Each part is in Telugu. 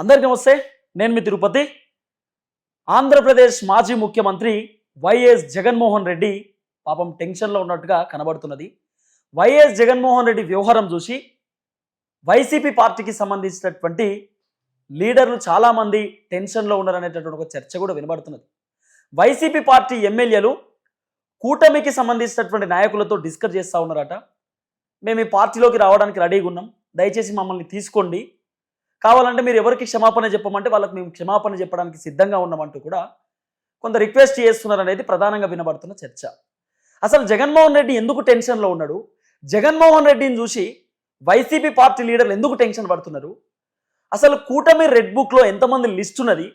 అందరికీ నమస్తే నేను మీ తిరుపతి. ఆంధ్రప్రదేశ్ మాజీ ముఖ్యమంత్రి వైఎస్ జగన్మోహన్ రెడ్డి పాపం టెన్షన్లో ఉన్నట్టుగా కనబడుతున్నది. వైఎస్ జగన్మోహన్ రెడ్డి వ్యవహారం చూసి వైసీపీ పార్టీకి సంబంధించినటువంటి లీడర్లు చాలామంది టెన్షన్లో ఉన్నారనేటటువంటి ఒక చర్చ కూడా వినబడుతున్నది. వైసీపీ పార్టీ ఎమ్మెల్యేలు కూటమికి సంబంధించినటువంటి నాయకులతో డిస్కస్ చేస్తూ ఉన్నారట. మేము ఈ పార్టీలోకి రావడానికి రెడీగా ఉన్నాం. దయచేసి మమ్మల్ని తీసుకోండి. కావాలంటే మీరు ఎవరికి క్షమాపణ చెప్పమంటే వాళ్ళకి మేము క్షమాపణ చెప్పడానికి సిద్ధంగా ఉన్నామంటూ కూడా కొంత రిక్వెస్ట్ చేస్తున్నారు అనేది ప్రధానంగా వినబడుతున్న చర్చ. అసలు జగన్మోహన్ రెడ్డి ఎందుకు టెన్షన్లో ఉన్నాడు? జగన్మోహన్ రెడ్డిని చూసి వైసీపీ పార్టీ లీడర్లు ఎందుకు టెన్షన్ పడుతున్నారు? అసలు కూటమి రెడ్ బుక్లో ఎంతమంది లిస్ట్ ఉన్నది?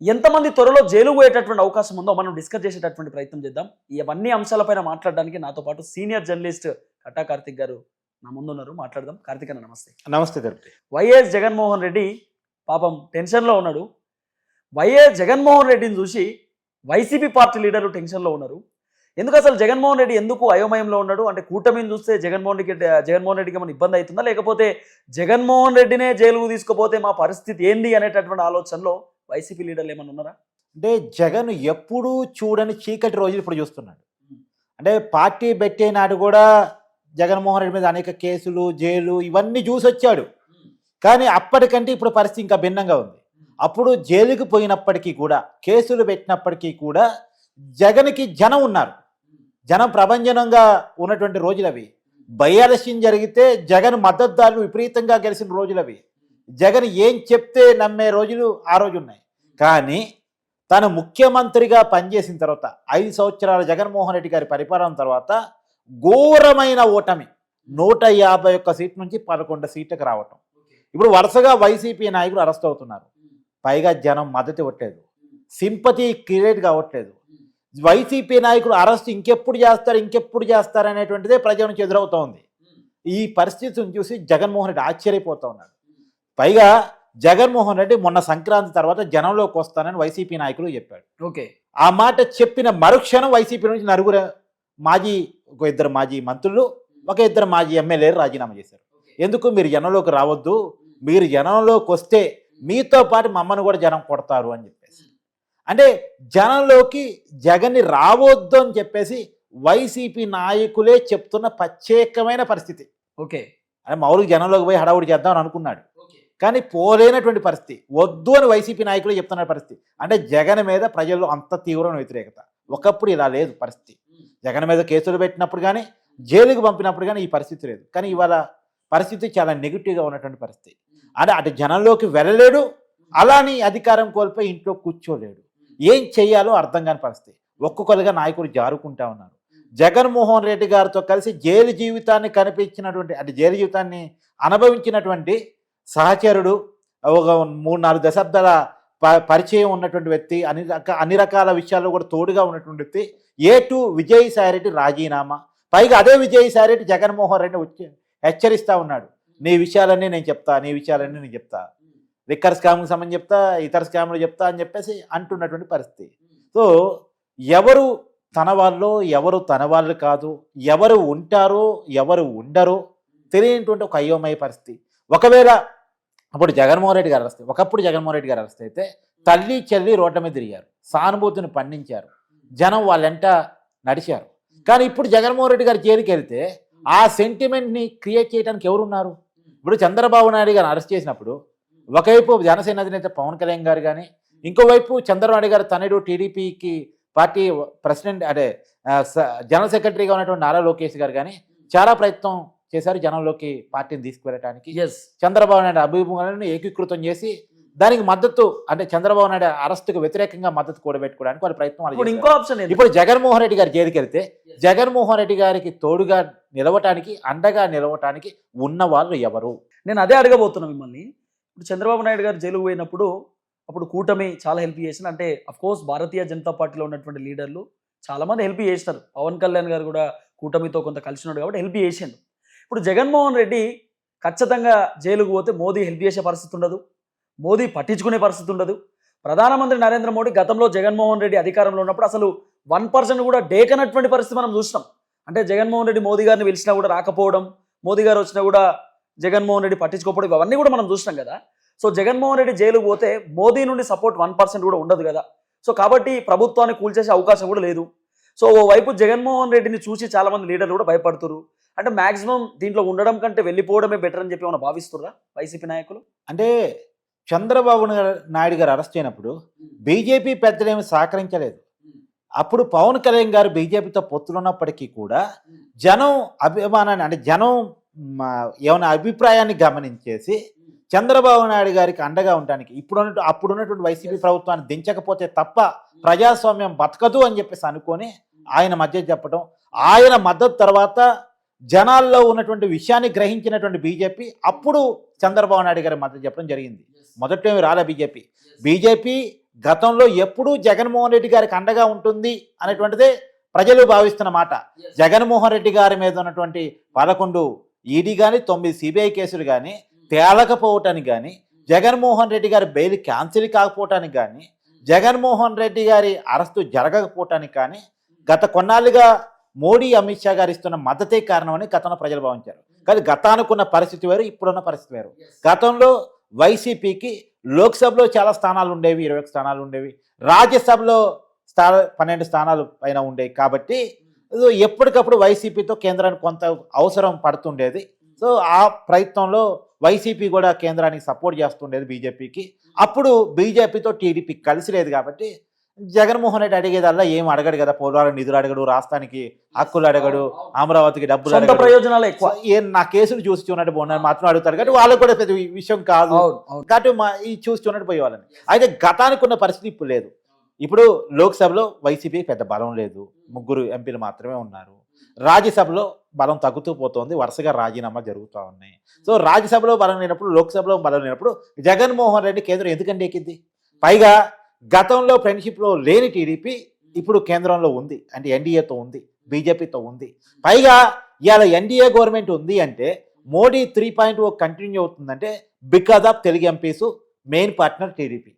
ఎంతమంది త్వరలో జైలు పోయేటటువంటి అవకాశం ఉందో మనం డిస్కస్ చేసేటటువంటి ప్రయత్నం చేద్దాం. ఇవన్నీ అంశాలపైన మాట్లాడడానికి నాతో పాటు సీనియర్ జర్నలిస్ట్ కట్టా కార్తిక్ గారు నా ముందున్నారు మాట్లాడదాం. కార్తిక్ అన్న నమస్తే. నమస్తే తిరుపతి వైఎస్ జగన్మోహన్ రెడ్డి పాపం టెన్షన్లో ఉన్నాడు. వైఎస్ జగన్మోహన్ రెడ్డిని చూసి వైసీపీ పార్టీ లీడర్లు టెన్షన్లో ఉన్నారు. ఎందుకు అసలు జగన్మోహన్ రెడ్డి ఎందుకు అయోమయంలో ఉన్నాడు? అంటే కూటమిని చూస్తే జగన్మోహన్ రెడ్డి జగన్మోహన్ రెడ్డికి ఏమైనా ఇబ్బంది అవుతుందా? లేకపోతే జగన్మోహన్ రెడ్డినే జైలుకు తీసుకుపోతే మా పరిస్థితి ఏంది అనేటటువంటి ఆలోచనలో వైసీపీ లీడర్లు ఏమైనా ఉన్నారా? అంటే జగన్ ఎప్పుడూ చూడని చీకటి రోజులు ఇప్పుడు చూస్తున్నాడు. అంటే పార్టీ పెట్టే నాడు కూడా జగన్మోహన్ రెడ్డి మీద అనేక కేసులు జైలు ఇవన్నీ చూసి వచ్చాడు. కానీ అప్పటికంటే ఇప్పుడు పరిస్థితి ఇంకా భిన్నంగా ఉంది. అప్పుడు జైలుకి పోయినప్పటికీ కూడా కేసులు పెట్టినప్పటికీ కూడా జగన్కి జనం ఉన్నారు. జనం ప్రభంజనంగా ఉన్నటువంటి రోజులు అవి. బై ఎలక్షన్ జరిగితే జగన్ మద్దతుదారులు విపరీతంగా గెలిచిన రోజులు అవి. జగన్ ఏం చెప్తే నమ్మే రోజులు ఆ రోజు ఉన్నాయి. కానీ తను ముఖ్యమంత్రిగా పనిచేసిన తర్వాత ఐదు సంవత్సరాల జగన్మోహన్ రెడ్డి గారి పరిపాలన తర్వాత ఘోరమైన ఓటమి. నూట యాభై ఒక్క సీట్ నుంచి పదకొండు సీట్లకు రావటం. ఇప్పుడు వరుసగా వైసీపీ నాయకులు అరెస్ట్ అవుతున్నారు. పైగా జనం మద్దతు ఇవ్వట్లేదు. సింపతి క్రియేట్ కావట్లేదు. వైసీపీ నాయకులు అరెస్ట్ ఇంకెప్పుడు చేస్తారు ఇంకెప్పుడు చేస్తారు అనేటువంటిదే ప్రజల నుంచి ఎదురవుతోంది ఈ పరిస్థితిని చూసి జగన్మోహన్ రెడ్డి ఆశ్చర్యపోతా ఉన్నాడు. పైగా జగన్మోహన్ రెడ్డి మొన్న సంక్రాంతి తర్వాత జనంలోకి వస్తానని వైసీపీ నాయకులు చెప్పాడు ఓకే. ఆ మాట చెప్పిన మరుక్షణం వైసీపీ నుంచి నలుగురు మాజీ ఒక ఇద్దరు మాజీ మంత్రులు ఒక ఇద్దరు మాజీ ఎమ్మెల్యేలు రాజీనామా చేశారు. ఎందుకు మీరు జనంలోకి రావద్దు? మీరు జనంలోకి వస్తే మీతో పాటు మమ్మల్ని కూడా జనం కొడతారు అని చెప్పేసి. అంటే జనంలోకి జగన్ని రావద్దు అని చెప్పేసి వైసీపీ నాయకులే చెప్తున్న ప్రత్యేకమైన పరిస్థితి. ఓకే. అంటే మామూలుగా జనంలోకి పోయి హడావుడి చేద్దామని అనుకున్నాడు. కానీ పోలేనటువంటి పరిస్థితి. వద్దు అని వైసీపీ నాయకులు చెప్తున్న పరిస్థితి. అంటే జగన్ మీద ప్రజల్లో అంత తీవ్రమైన వ్యతిరేకత. ఒకప్పుడు ఇలా లేదు పరిస్థితి. జగన్ మీద కేసులు పెట్టినప్పుడు కానీ జైలుకు పంపినప్పుడు కానీ ఈ పరిస్థితి లేదు. కానీ ఇవాళ పరిస్థితి చాలా నెగిటివ్గా ఉన్నటువంటి పరిస్థితి. అంటే అటు జనంలోకి వెళ్ళలేడు అలాని అధికారం కోల్పోయి ఇంట్లో కూర్చోలేడు. ఏం చేయాలో అర్థం కాని పరిస్థితి. ఒక్కొక్కరుగా నాయకులు జారుకుంటా ఉన్నారు. జగన్మోహన్ రెడ్డి గారితో కలిసి జైలు జీవితాన్ని కనిపించినటువంటి అంటే జైలు జీవితాన్ని అనుభవించినటువంటి సహచరుడు ఒక మూడు నాలుగు దశాబ్దాల పరిచయం ఉన్నటువంటి వ్యక్తి అన్ని రక అన్ని రకాల విషయాల్లో కూడా తోడుగా ఉన్నటువంటి వ్యక్తి ఏ టు విజయసాయిరెడ్డి రాజీనామా. పైగా అదే విజయసాయిరెడ్డి జగన్మోహన్ రెడ్డి వచ్చి హెచ్చరిస్తా ఉన్నాడు. నీ విషయాలన్నీ నేను చెప్తా నీ విషయాలన్నీ నేను చెప్తా. రిక్కర్ స్కామ్కి సంబంధించి చెప్తా ఇతర స్కామ్లు చెప్తా అని చెప్పేసి అంటున్నటువంటి పరిస్థితి. సో ఎవరు తన వాళ్ళు ఎవరు తన వాళ్ళు కాదు ఎవరు ఉంటారో ఎవరు ఉండరో తెలియనటువంటి ఒక అయోమయ పరిస్థితి. ఒకవేళ అప్పుడు జగన్మోహన్ రెడ్డి గారు అరెస్ట్ ఒకప్పుడు జగన్మోహన్ రెడ్డి గారు అరెస్ట్ అయితే తల్లి చెల్లి రోడ్ల మీద తిరిగారు సానుభూతిని పండించారు జనం వాళ్ళెంట నడిచారు. కానీ ఇప్పుడు జగన్మోహన్ రెడ్డి గారు జైలుకి వెళ్తే ఆ సెంటిమెంట్ని క్రియేట్ చేయడానికి ఎవరున్నారు? ఇప్పుడు చంద్రబాబు నాయుడు గారు అరెస్ట్ చేసినప్పుడు ఒకవైపు జనసేన అధినేత పవన్ కళ్యాణ్ గారు కానీ ఇంకోవైపు చంద్రబాబు నాయుడు గారు తనయుడు టీడీపీకి పార్టీ ప్రెసిడెంట్ అదే స- జనరల్ సెక్రటరీగా ఉన్నటువంటి నారా లోకేష్ గారు కానీ చాలా ప్రయత్నం చేశారు జనంలోకి పార్టీని తీసుకువెళ్ళడానికి ఎస్ చంద్రబాబు నాయుడు అభిముఖాలను ఏకీకృతం చేసి దానికి మద్దతు అంటే చంద్రబాబు నాయుడు అరెస్టుకు వ్యతిరేకంగా మద్దతు కూడబెట్టుకోవడానికి వాళ్ళ ప్రయత్నం ఇప్పుడు. ఇంకో ఆప్షన్ ఇప్పుడు జగన్మోహన్ రెడ్డి గారు జైలుకి వెళ్తే జగన్మోహన్ రెడ్డి గారికి తోడుగా నిలవటానికి అండగా నిలవటానికి ఉన్న వాళ్ళు ఎవరు? నేను అదే అడగబోతున్నా మిమ్మల్ని. ఇప్పుడు చంద్రబాబు నాయుడు గారు జైలుకు పోయినప్పుడు అప్పుడు కూటమి చాలా హెల్ప్ చేసిన అంటే అఫ్ కోర్స్ భారతీయ జనతా పార్టీలో ఉన్నటువంటి లీడర్లు చాలా మంది హెల్ప్ చేసినారు. పవన్ కళ్యాణ్ గారు కూడా కూటమితో కొంత కలిసి ఉన్నాడు కాబట్టి హెల్ప్ చేసిండు. ఇప్పుడు జగన్మోహన్ రెడ్డి ఖచ్చితంగా జైలుకు పోతే మోదీ హెల్ప్ చేసే పరిస్థితి ఉండదు. మోదీ పట్టించుకునే పరిస్థితి ఉండదు. ప్రధానమంత్రి నరేంద్ర మోడీ గతంలో జగన్మోహన్ రెడ్డి అధికారంలో ఉన్నప్పుడు అసలు వన్ పర్సెంట్ కూడా డేకనటువంటి పరిస్థితి మనం చూసినాం. అంటే జగన్మోహన్ రెడ్డి మోదీ గారిని పిలిచినా కూడా రాకపోవడం మోదీ గారు వచ్చినా కూడా జగన్మోహన్ రెడ్డి పట్టించుకోకపోవడం ఇవన్నీ కూడా మనం చూసినాం కదా. సో జగన్మోహన్ రెడ్డి జైలుకు పోతే మోదీ నుండి సపోర్ట్ వన్ పర్సెంట్ కూడా ఉండదు కదా. సో కాబట్టి ప్రభుత్వాన్ని కూల్చేసే అవకాశం కూడా లేదు. సో ఓవైపు జగన్మోహన్ రెడ్డిని చూసి చాలామంది లీడర్లు కూడా భయపడుతున్నారు అంటే మాక్సిమం దీంట్లో ఉండడం కంటే వెళ్ళిపోవడమే బెటర్ అని చెప్పి ఏమైనా భావిస్తుర్రా వైసీపీ నాయకులు? అంటే చంద్రబాబు నాయుడు గారు అరెస్ట్ అయినప్పుడు బీజేపీ పెద్దలేమి సహకరించలేదు. అప్పుడు పవన్ కళ్యాణ్ గారు బీజేపీతో పొత్తులున్నప్పటికీ కూడా జనం అభిమానాన్ని అంటే జనం ఏమైనా అభిప్రాయాన్ని గమనించేసి చంద్రబాబు నాయుడు గారికి అండగా ఉండడానికి ఇప్పుడు అప్పుడు ఉన్నటువంటి వైసీపీ ప్రభుత్వాన్ని దించకపోతే తప్ప ప్రజాస్వామ్యం బతకదు అని చెప్పేసి అనుకొని ఆయన మధ్య చెప్పడం ఆయన మద్దతు తర్వాత జనాల్లో ఉన్నటువంటి విషయాన్ని గ్రహించినటువంటి బీజేపీ అప్పుడు చంద్రబాబు నాయుడు గారి మద్దతు చెప్పడం జరిగింది. మొదట రాలే బీజేపీ. బీజేపీ గతంలో ఎప్పుడూ జగన్మోహన్ రెడ్డి గారికి అండగా ఉంటుంది అనేటువంటిదే ప్రజలు భావిస్తున్న మాట. జగన్మోహన్ రెడ్డి గారి మీద ఉన్నటువంటి పదకొండు ఈడీ కానీ తొమ్మిది సిబిఐ కేసులు కానీ తేలకపోవటానికి కానీ జగన్మోహన్ రెడ్డి గారి బెయిల్ క్యాన్సిల్ కాకపోవటానికి కానీ జగన్మోహన్ రెడ్డి గారి అరెస్టు జరగకపోవటానికి కానీ గత కొన్నాళ్ళుగా మోడీ అమిత్ షా గారు ఇస్తున్న మద్దతే కారణమని గతంలో ప్రజలు భావించారు. కానీ గతానుకున్న పరిస్థితి వేరు ఇప్పుడున్న పరిస్థితి వేరు. గతంలో వైసీపీకి లోక్సభలో చాలా స్థానాలు ఉండేవి ఇరవై ఒక స్థానాలు ఉండేవి. రాజ్యసభలో స్థా పన్నెండు స్థానాలు పైన ఉండేవి కాబట్టి సో ఎప్పటికప్పుడు వైసీపీతో కేంద్రానికి కొంత అవసరం పడుతుండేది. సో ఆ ప్రయత్నంలో వైసీపీ కూడా కేంద్రానికి సపోర్ట్ చేస్తుండేది బీజేపీకి. అప్పుడు బీజేపీతో టీడీపీ కలిసి లేదు కాబట్టి జగన్మోహన్ రెడ్డి అడిగేదల్లా ఏం అడగడు కదా? పోలవరం నిధులు అడగడు రాష్ట్రానికి హక్కులు అడగడు అమరావతికి డబ్బులు ప్రయోజనాలు ఎక్కువ. ఏ నా కేసులు చూసి చూడట్టు బాగున్నారు మాత్రం అడుగుతారు కాబట్టి వాళ్ళకు కూడా పెద్ద విషయం కాదు. కాబట్టి మా ఈ చూసి చూడట్టు పోయే వాళ్ళని. అయితే గతానికి ఉన్న పరిస్థితి ఇప్పుడు లేదు. ఇప్పుడు లోక్సభలో వైసీపీ పెద్ద బలం లేదు. ముగ్గురు ఎంపీలు మాత్రమే ఉన్నారు. రాజ్యసభలో బలం తగ్గుతూ పోతోంది. వరుసగా రాజీనామాలు జరుగుతూ ఉన్నాయి. సో రాజ్యసభలో బలం లేనప్పుడు లోక్సభలో బలం లేనప్పుడు జగన్మోహన్ రెడ్డి కేంద్రం ఎందుకంటే ఎక్కింది? పైగా గతంలో ఫ్రెండ్షిప్లో లేని టీడీపీ ఇప్పుడు కేంద్రంలో ఉంది. అంటే ఎన్డీఏతో ఉంది బీజేపీతో ఉంది. పైగా ఇవాళ ఎన్డీఏ గవర్నమెంట్ ఉంది అంటే Modi three point O continue అవుతుందంటే because of Telugu MPs main partner TDP.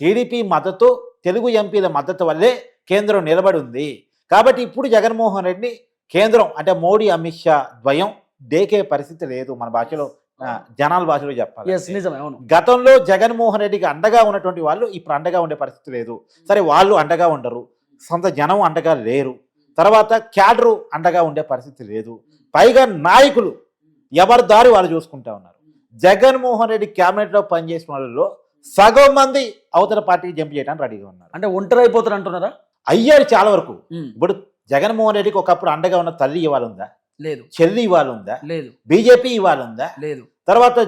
TDP మద్దతు తెలుగు ఎంపీల మద్దతు వల్లే కేంద్రం నిలబడి ఉంది. కాబట్టి ఇప్పుడు జగన్మోహన్ రెడ్డి కేంద్రం అంటే మోడీ అమిత్ షా ద్వయం డేకే పరిస్థితి లేదు మన భాషలో. జనాల భాషలో చెప్పాలి నిజమే అవును. గతంలో జగన్మోహన్ రెడ్డికి అండగా ఉన్నటువంటి వాళ్ళు ఇప్పుడు అండగా ఉండే పరిస్థితి లేదు. సరే వాళ్ళు అండగా ఉండరు. సొంత జనం అండగా లేరు. తర్వాత క్యాడరు అండగా ఉండే పరిస్థితి లేదు. పైగా నాయకులు ఎవరి దారి వాళ్ళు చూసుకుంటా ఉన్నారు. జగన్మోహన్ రెడ్డి క్యాబినెట్లో పనిచేసిన వాళ్ళలో సగం మంది అవతల పార్టీకి జంప్ చేయడానికి రెడీగా ఉన్నారు. అంటే ఒంటరి అయిపోతారు అంటున్నారా? అయ్యారు చాలా వరకు. ఇప్పుడు జగన్మోహన్ రెడ్డికి ఒకప్పుడు అండగా ఉన్న తల్లి ఇవాళ ఉందా? లేదు. చెల్లి ఇవాళ ఉందా లేదు. బీజేపీ ఇవాళ ఉందా లేదు. తర్వాత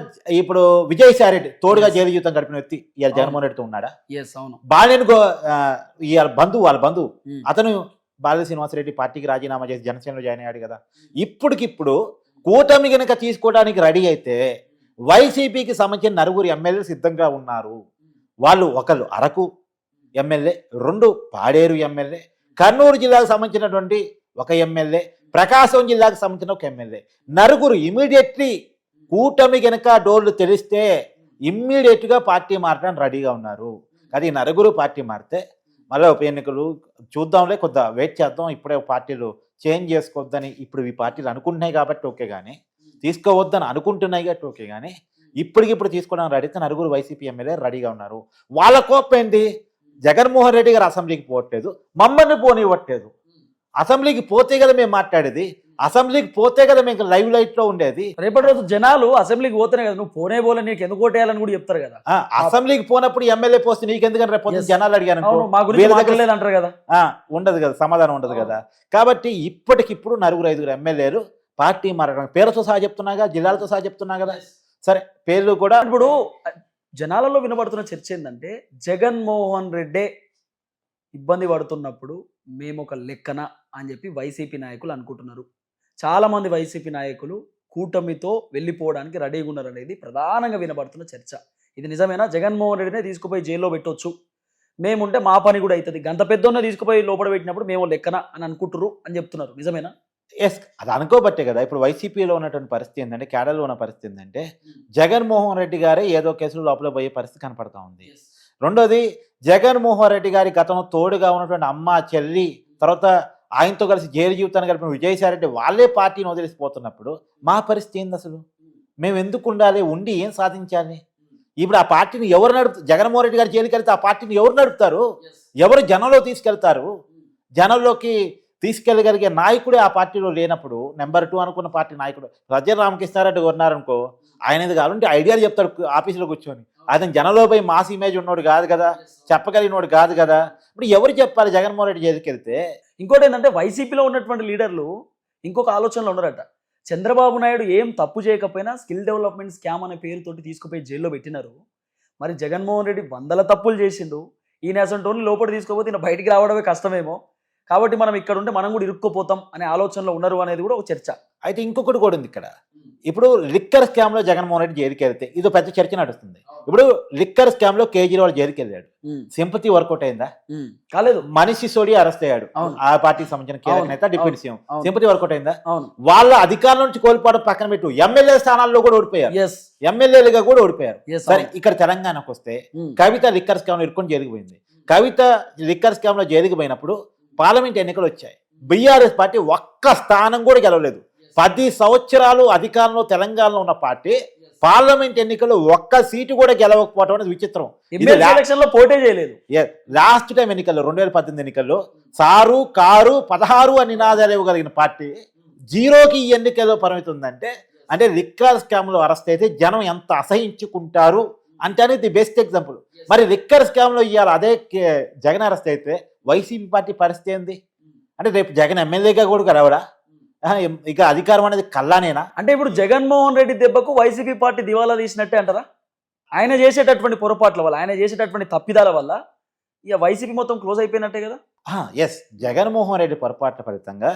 ఇప్పుడు విజయసాయి రెడ్డి తోడుగా జైలు జీవితం గడిపిన వ్యక్తి ఇవాళ జగన్మోహన్ రెడ్డితో ఉన్నాడా? ఎస్ అవును. బాలేని గో ఇవాళ బంధువు వాళ్ళ బంధువు. అతను బాల శ్రీనివాసరెడ్డి పార్టీకి రాజీనామా చేసి జనసేనలో జాయిన్ అయ్యాడు కదా. ఇప్పటికిప్పుడు కూటమి కనుక తీసుకోవడానికి రెడీ అయితే వైసీపీకి సంబంధించిన నలుగురు ఎమ్మెల్యేలు సిద్ధంగా ఉన్నారు. వాళ్ళు ఒకళ్ళు అరకు ఎమ్మెల్యే రెండు పాడేరు ఎమ్మెల్యే కర్నూలు జిల్లాకు సంబంధించినటువంటి ఒక ఎమ్మెల్యే ప్రకాశం జిల్లాకు సంబంధించిన ఒక ఎమ్మెల్యే. నలుగురు ఇమీడియట్లీ కూటమి కనుక డోర్లు తెలిస్తే ఇమ్మీడియట్గా పార్టీ మారడానికి రెడీగా ఉన్నారు. అది నలుగురు పార్టీ మారితే మళ్ళీ ఉప ఎన్నికలు చూద్దాంలే కొద్దిగా వెయిట్ చేద్దాం ఇప్పుడే పార్టీలు చేంజ్ చేసుకోవద్దని ఇప్పుడు ఈ పార్టీలు అనుకుంటున్నాయి కాబట్టి ఓకే కానీ తీసుకోవద్దని అనుకుంటున్నాయి కాబట్టి ఓకే కానీ ఇప్పటికిప్పుడు తీసుకోవడానికి రెడీ అయితే నలుగురు వైసీపీ ఎమ్మెల్యే రెడీగా ఉన్నారు. వాళ్ళ కోపం ఏంటి? జగన్మోహన్ రెడ్డి గారు అసెంబ్లీకి పోవట్లేదు మమ్మల్ని పోనివ్వట్లేదు. అసెంబ్లీకి పోతే కదా మేము మాట్లాడేది? అసెంబ్లీకి పోతే కదా మేము లైవ్ లైట్లో ఉండేది? రేపటి రోజు జనాలు అసెంబ్లీకి పోతేనే కదా నువ్వు పోనే పోలే నీకు ఎందుకు ఓటేయాలని కూడా చెప్తారు కదా. అసెంబ్లీకి పోనప్పుడు ఎమ్మెల్యే పోస్ట్ నీకెందుకని రేపు పొద్దున్న Yes. జనాలు అడిగాను అంటారు కదా. ఉండదు కదా సమాధానం ఉండదు. కదా. కాబట్టి ఇప్పటికిప్పుడు నలుగురు ఐదుగురు ఎమ్మెల్యేలు పార్టీ మారడం పేరుతో సహా చెప్తున్నా జిల్లాలతో సహా చెప్తున్నా కదా. సరే పేర్లు కూడా ఇప్పుడు జనాలలో వినబడుతున్న చర్చ ఏంటంటే జగన్మోహన్ రెడ్డే ఇబ్బంది పడుతున్నప్పుడు మేము ఒక లెక్కన అని చెప్పి వైసీపీ నాయకులు అనుకుంటున్నారు. చాలా మంది వైసీపీ నాయకులు కూటమితో వెళ్ళిపోవడానికి రెడీగా ఉన్నారు అనేది ప్రధానంగా వినబడుతున్న చర్చ. ఇది నిజమేనా? జగన్మోహన్ రెడ్డినే తీసుకుపోయి జైల్లో పెట్టొచ్చు. మేముంటే మా పని కూడా అవుతుంది గంత పెద్దోన్నే తీసుకుపోయి లోపల పెట్టినప్పుడు మేము లెక్కన అని అనుకుంటున్నారు అని చెప్తున్నారు. నిజమేనా? ఎస్ అది అనుకోబట్టే కదా. ఇప్పుడు వైసీపీలో ఉన్నటువంటి పరిస్థితి ఏంటంటే కేడర్లో ఉన్న పరిస్థితి ఏంటంటే జగన్మోహన్ రెడ్డి గారే ఏదో కేసులో లోపల పోయే పరిస్థితి కనపడతా ఉంది. రెండోది జగన్మోహన్ రెడ్డి గారి గతంలో తోడుగా ఉన్నటువంటి అమ్మ చెల్లి తర్వాత ఆయనతో కలిసి జైలు జీవితాన్ని గడిపిన విజయసాయి రెడ్డి వాళ్ళే పార్టీని వదిలేసిపోతున్నప్పుడు మా పరిస్థితి ఏంది అసలు? మేము ఎందుకు ఉండాలి? ఉండి ఏం సాధించాలి? ఇప్పుడు ఆ పార్టీని ఎవరు నడుపు జగన్మోహన్ రెడ్డి గారు జైలుకి వెళ్తే ఆ పార్టీని ఎవరు నడుపుతారు? ఎవరు జనంలో తీసుకెళ్తారు? జనంలోకి తీసుకెళ్ళగలిగే నాయకుడే ఆ పార్టీలో లేనప్పుడు నెంబర్ టూ అనుకున్న పార్టీ నాయకుడు రజల రామకృష్ణారెడ్డి ఉన్నారనుకో ఆయన ఇది కావాలంటే ఐడియాలు చెప్తాడు ఆఫీసులో కూర్చొని. అతను జనంలో పోయి మాస్ ఇమేజ్ ఉన్నోడు కాదు కదా చెప్పగలిగినోడు కాదు కదా. ఇప్పుడు ఎవరు చెప్పాలి జగన్మోహన్ రెడ్డి జైలుకి వెళ్తే ఇంకోటి ఏంటంటే వైసీపీలో ఉన్నటువంటి లీడర్లు ఇంకొక ఆలోచనలో ఉన్నారట. చంద్రబాబు నాయుడు ఏం తప్పు చేయకపోయినా స్కిల్ డెవలప్మెంట్ స్కామ్ అనే పేరుతోటి తీసుకుపోయి జైల్లో పెట్టినారు. మరి జగన్మోహన్ రెడ్డి వందల తప్పులు చేసిండు. ఈయన అసంటోని లోపల తీసుకోపోతే ఈయన బయటికి రావడమే కష్టమేమో. కాబట్టి మనం ఇక్కడ ఉంటే మనం కూడా ఇరుక్కుపోతాం అనే ఆలోచనలో ఉన్నారు అనేది కూడా ఒక చర్చ. అయితే ఇంకొకటి కూడా ఉంది ఇక్కడ. ఇప్పుడు లిక్కర్ స్కామ్లో జగన్మోహన్ రెడ్డి జైలుకి వెళ్తే ఇది పెద్ద చర్చ నడుస్తుంది. ఇప్పుడు లిక్కర్ స్కామ్లో కేజ్రీవాల్ జైలుకి వెళ్ళాడు సింపతి వర్కౌట్ అయిందా? కాలేదు. మనిషి సోడి అరెస్ట్ అయ్యాడు. ఆ పార్టీకి సంబంధించిన కీలక నేత డిప్యూటీ సీఎం. సింపతి వర్కౌట్ అయిందా? వాళ్ళ అధికారం నుంచి కోల్పోవడం పక్కన పెట్టు. ఎమ్మెల్యే స్థానాల్లో కూడా ఓడిపోయారు. ఎమ్మెల్యేలుగా కూడా ఓడిపోయారు. సరే ఇక్కడ తెలంగాణకు వస్తే కవిత లిక్కర్ స్కామ్లో ఇరుక్కొని జైలుకి పోయింది. కవిత లిక్కర్ స్కామ్లో జైలుకి పోయినప్పుడు పార్లమెంట్ ఎన్నికలు వచ్చాయి. బీఆర్ఎస్ పార్టీ ఒక్క స్థానం కూడా గెలవలేదు. పది సంవత్సరాలు అధికారంలో తెలంగాణలో ఉన్న పార్టీ పార్లమెంట్ ఎన్నికల్లో ఒక్క సీటు కూడా గెలవకపోవడం అనేది విచిత్రం. పోటీ చేయలేదు. లాస్ట్ టైం ఎన్నికల్లో రెండు వేల పద్దెనిమిది ఎన్నికల్లో సారు కారు పదహారు అని నినాదాలు ఇవ్వగలిగిన పార్టీ జీరోకి ఈ ఎన్నికల్లో పరిమితి ఉందంటే అంటే లిక్కర్ స్కామ్లో అరెస్ట్ అయితే జనం ఎంత అసహించుకుంటారు అంటే అనేది ది బెస్ట్ ఎగ్జాంపుల్. మరి లిక్కర్ స్కామ్లో ఇవాళ అదే జగన్ అరెస్ట్ అయితే వైసీపీ పార్టీ పరిస్థితి ఏంది? అంటే రేపు జగన్ ఎమ్మెల్యేగా కూడా రావడా? ఇక అధికారం అనేది కల్లానేనా అంటే ఇప్పుడు జగన్మోహన్ రెడ్డి దెబ్బకు వైసీపీ పార్టీ దివాలా తీసినట్టే అంటారా? ఆయన చేసేటటువంటి పొరపాట్ల వల్ల ఆయన చేసేటటువంటి తప్పిదాల వల్ల ఇక వైసీపీ మొత్తం క్లోజ్ అయిపోయినట్టే కదా? ఎస్ జగన్మోహన్ రెడ్డి పొరపాట్ల ఫలితంగా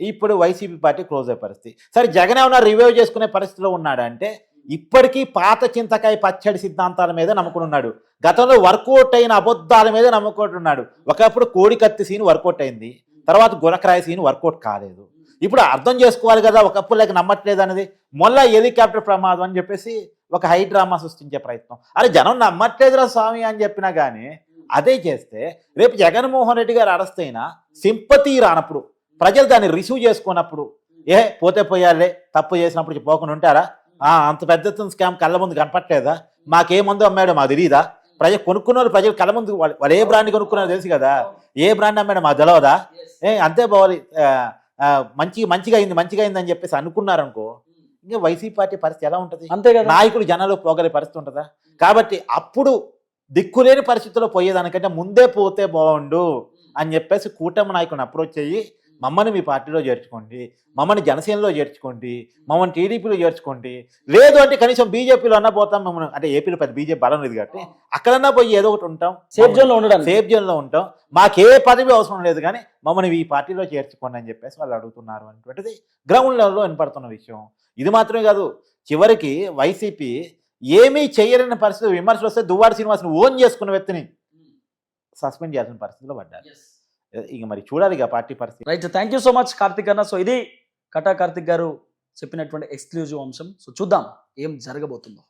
ఇప్పుడు వైసీపీ పార్టీ క్లోజ్ అయ్యే పరిస్థితి. సరే జగన్ ఏమన్నా రివైవ్ చేసుకునే పరిస్థితిలో ఉన్నాడు అంటే ఇప్పటికీ పాత చింతకాయ పచ్చడి సిద్ధాంతాల మీద నమ్ముకుని ఉన్నాడు. గతంలో వర్కౌట్ అయిన అబద్ధాల మీద నమ్ముకుంటున్నాడు ఒకప్పుడు కోడి కత్తి సీన్ వర్కౌట్ అయింది. తర్వాత గురకరాయి సీన్ వర్కౌట్ కాలేదు. ఇప్పుడు అర్థం చేసుకోవాలి కదా ఒకప్పుడు లేక నమ్మట్లేదు అనేది. మొల్ల హెలికాప్టర్ ప్రమాదం అని చెప్పేసి ఒక హై డ్రామా సృష్టించే ప్రయత్నం. అరే జనం నమ్మట్లేదురా స్వామి అని చెప్పినా కానీ అదే చేస్తే రేపు జగన్మోహన్ రెడ్డి గారు అరెస్ట్ అయినా సింపతి రానప్పుడు ప్రజలు దాన్ని రిసీవ్ చేసుకున్నప్పుడు ఏ పోతే పోయాలే తప్పు చేసినప్పుడు పోకుండా ఉంటారా? ఆ, అంత పెద్ద స్కామ్ కళ్ళ ముందు కనపట్లేదా? మాకేముందో మందు అమ్మాడు మాకు తెలియదా ప్రజలు కొనుక్కున్న వాళ్ళు ప్రజలు కళ్ళ ముందు వాళ్ళు ఏ బ్రాండ్ కొనుక్కున్నారో తెలుసు కదా? ఏ బ్రాండ్ అమ్మాడు మాకు తెలియదా ఏ అంతే పోవాలి. మంచి మంచిగా అయింది మంచిగా అయింది అని చెప్పేసి అనుకున్నారనుకో ఇంకా వైసీపీ పార్టీ పరిస్థితి ఎలా ఉంటుంది? అంతే కదా. నాయకుడు జనాలు పోగలే పరిస్థితి ఉంటుందా? కాబట్టి అప్పుడు దిక్కులేని పరిస్థితుల్లో పోయేదానికంటే ముందే పోతే బాగుండు అని చెప్పేసి కూటమి నాయకుని అప్రోచ్ అయ్యి మమ్మల్ని మీ పార్టీలో చేర్చుకోండి మమ్మల్ని జనసేనలో చేర్చుకోండి మమ్మల్ని టీడీపీలో చేర్చుకోండి. లేదు అంటే కనీసం బీజేపీలో అన్నా పోతాం మమ్మల్ని అంటే ఏపీలో పెద్ద బీజేపీ బలం లేదు కాబట్టి అక్కడన్నా పోయి ఏదో ఒకటి ఉంటాం సేఫ్ జోన్లో ఉండడానికి. సేఫ్ జోన్లో ఉంటాం. మాకే పదవి అవసరం లేదు కానీ మమ్మల్ని ఈ పార్టీలో చేర్చుకోండి అని చెప్పేసి వాళ్ళు అడుగుతున్నారు అనేటువంటిది గ్రౌండ్ లెవెల్లో వినపడుతున్న విషయం. ఇది మాత్రమే కాదు చివరికి వైసీపీ ఏమీ చేయలేని పరిస్థితి విమర్శలు వస్తే దువ్వాడి శ్రీనివాస్ని ఓన్ చేసుకున్న వ్యక్తిని సస్పెండ్ చేయాల్సిన పరిస్థితిలో పడ్డారు. ఇక మరి చూడాలి ఇక పార్టీ పరిస్థితి. Right thank you so much Karthik అన్న. సో ఇది కటా కార్తిక్ గారు చెప్పినటువంటి ఎక్స్క్లూజివ్ అంశం. సో చూద్దాం ఏం జరగబోతుందో.